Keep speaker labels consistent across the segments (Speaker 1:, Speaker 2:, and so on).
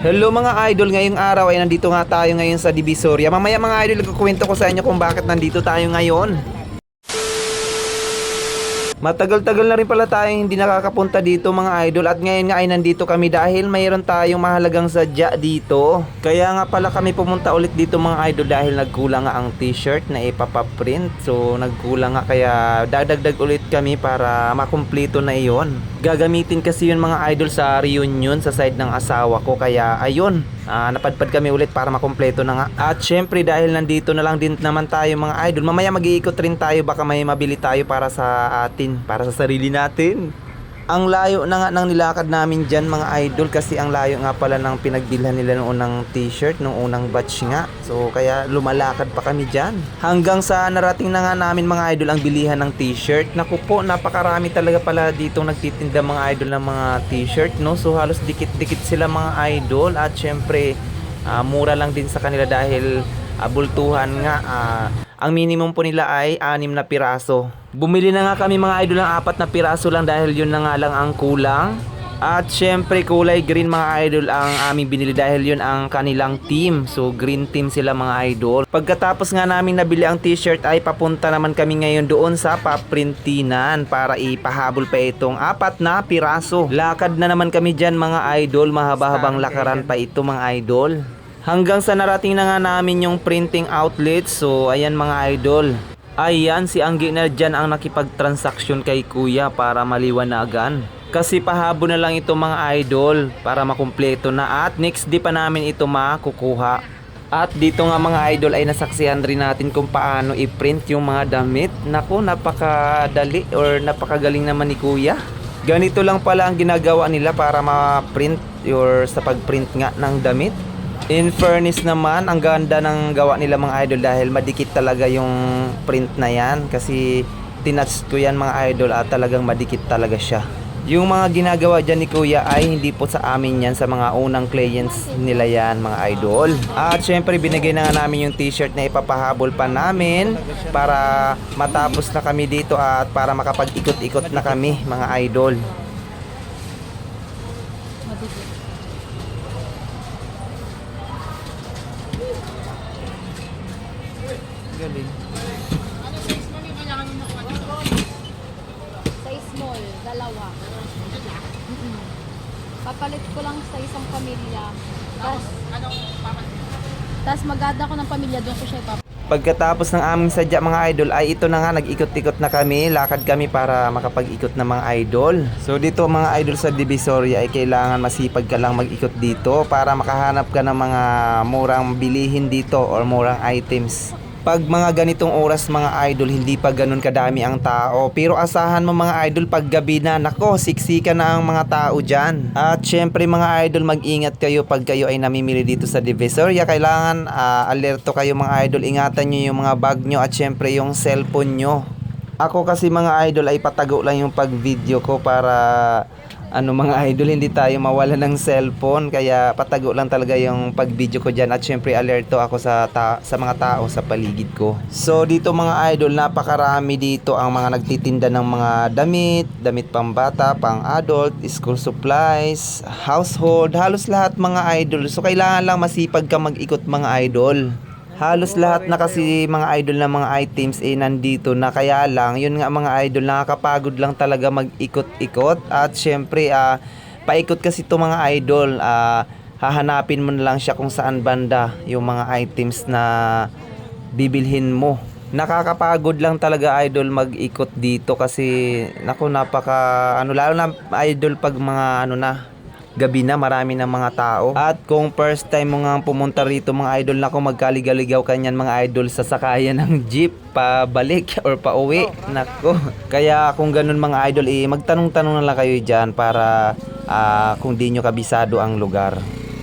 Speaker 1: Hello mga idol, ngayong araw ay nandito nga tayo ngayon sa Divisoria. Mamaya mga idol, kukwento ko sa inyo kung bakit nandito tayo ngayon. Matagal-tagal na rin pala tayong hindi nakakapunta dito mga idol at ngayon nga ay nandito kami dahil mayroon tayong mahalagang sadya dito. Kaya nga pala kami pumunta ulit dito mga idol dahil nagkulang nga ang t-shirt na ipapaprint. So nagkulang nga kaya dadagdag ulit kami para makumpleto na iyon. Gagamitin kasi yun mga idol sa reunion sa side ng asawa ko kaya ayun. Ah, napadpad kami ulit para makumpleto na nga. At syempre dahil nandito na lang din naman tayo mga idol, mamaya mag-iikot rin tayo baka may mabili tayo para sa atin, para sa sarili natin. Ang layo na nga ng nilakad namin dyan mga idol kasi ang layo nga pala ng pinagbilhan nila noong unang t-shirt, noong unang batch nga. So kaya lumalakad pa kami dyan. Hanggang sa narating na nga namin mga idol ang bilihan ng t-shirt. Naku po, napakarami talaga pala dito nagtitinda mga idol ng mga t-shirt no. So halos dikit-dikit sila mga idol at syempre ah, mura lang din sa kanila dahil ah, bultuhan nga ah, ang minimum po nila ay anim na piraso. Bumili na nga kami mga idol ng apat na piraso lang dahil yun na nga lang ang kulang. At syempre kulay green mga idol ang aming binili dahil yun ang kanilang team. So green team sila mga idol. Pagkatapos nga namin nabili ang t-shirt ay papunta naman kami ngayon doon sa paprintinan para ipahabol pa itong apat na piraso. Lakad na naman kami dyan mga idol. Mahaba-habang lakaran pa ito mga idol. Hanggang sa narating na nga namin yung printing outlet. So, ayan mga idol. Ayan, si Anggi na dyan ang nakipagtransaksyon kay kuya para maliwanagan. Kasi pahabo na lang ito mga idol para makumpleto na at next day pa namin ito makukuha. At dito nga mga idol ay nasaksihan rin natin kung paano i-print yung mga damit. Naku, napakadali or napakagaling naman ni kuya. Ganito lang pala ang ginagawa nila para ma-print or sa pag-print nga ng damit. In fairness naman, ang ganda ng gawa nila mga idol dahil madikit talaga yung print na yan kasi tinouch ko yan mga idol at talagang madikit talaga siya. Yung mga ginagawa dyan ni Kuya ay hindi po sa amin yan sa mga unang clients nila yan mga idol. At syempre binigay na nga namin yung t-shirt na ipapahabol pa namin para matapos na kami dito at para makapag-ikot-ikot na kami mga idol. Galing.
Speaker 2: Sa small, dalawa. Papalit ko lang sa isang pamilya. Tapos, tapos mag-add ako ng pamilya, doon ko siya ipap...
Speaker 1: Pagkatapos ng aming sadya mga idol ay ito na nga nag-ikot-ikot na kami, lakad kami para makapag-ikot na mga idol. So dito mga idol sa Divisoria ay kailangan masipag ka lang mag-ikot dito para makahanap ka ng mga murang bilihin dito or murang items. Pag mga ganitong oras mga idol, hindi pa ganun kadami ang tao. Pero asahan mo mga idol, pag gabi na, nako, siksika na ang mga tao dyan. At syempre mga idol, mag-ingat kayo pag kayo ay namimili dito sa Divisoria. Kailangan ah, alerto kayo mga idol, ingatan nyo yung mga bag nyo at syempre yung cellphone nyo. Ako kasi mga idol ay patago lang yung pag-video ko para ano mga idol hindi tayo mawala ng cellphone. Kaya patago lang talaga yung pag-video ko diyan at syempre alerto ako sa ta- sa mga tao sa paligid ko. So dito mga idol napakarami dito ang mga nagtitinda ng mga damit, damit pambata, pang adult, school supplies, household, halos lahat mga idol. So kailangan lang masipag ka mag-ikot mga idol halos lahat na kasi mga idol na mga items eh nandito na. Kaya lang yun nga mga idol nakakapagod lang talaga mag-ikot-ikot. At syempre ah paikot kasi to mga idol. Ah hahanapin mo na lang siya kung saan banda yung mga items na bibilhin mo. Nakakapagod lang talaga idol mag-ikot dito kasi naku napaka ano lalo na idol pag mga ano na gabi na marami ng mga tao. At kung first time mo nga pumunta rito mga idol nako magkaligaligaw kanyan mga idol sa sakayan ng jeep pabalik or pauwi. Nako. Kaya kung ganun mga idol eh magtanong-tanong na lang kayo diyan para ah, kung di nyo kabisado ang lugar.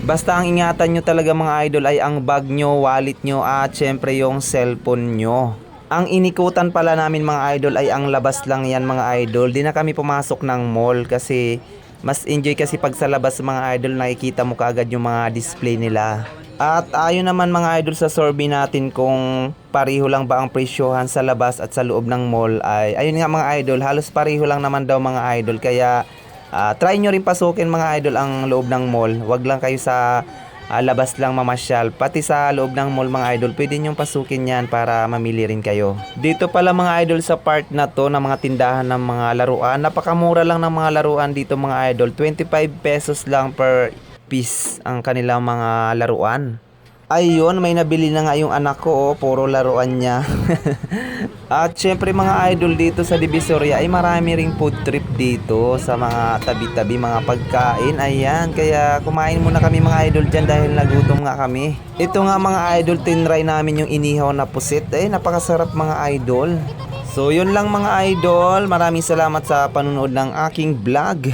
Speaker 1: Basta ang ingatan nyo talaga mga idol ay ang bag nyo, wallet nyo at syempre yung cellphone nyo. Ang inikutan pala namin mga idol ay ang labas lang yan mga idol. Di na kami pumasok ng mall kasi mas enjoy kasi pag sa labas mga idol nakikita mo kaagad yung mga display nila. At ayon naman mga idol sa survey natin kung pareho lang ba ang presyohan sa labas at sa loob ng mall ay ayun nga mga idol halos pareho lang naman daw mga idol kaya Ah, try nyo rin pasukin mga idol ang loob ng mall. Huwag lang kayo sa ah, labas lang mamasyal. Pati sa loob ng mall mga idol, pwede nyo pasukin yan para mamili rin kayo. Dito pala mga idol sa part na to ng mga tindahan ng mga laruan. Napakamura lang ng mga laruan dito mga idol. 25 pesos lang per piece ang kanilang mga laruan. Ayun, may nabili na nga yung anak ko, oh, puro laruan niya. At syempre mga idol dito sa Divisoria ay marami ring food trip dito sa mga tabi-tabi mga pagkain. Ayan, kaya kumain muna kami mga idol dyan dahil nagutom nga kami. Ito nga mga idol, tinry namin yung inihaw na pusit. Eh, napakasarap mga idol. So yun lang mga idol, maraming salamat sa panunood ng aking vlog.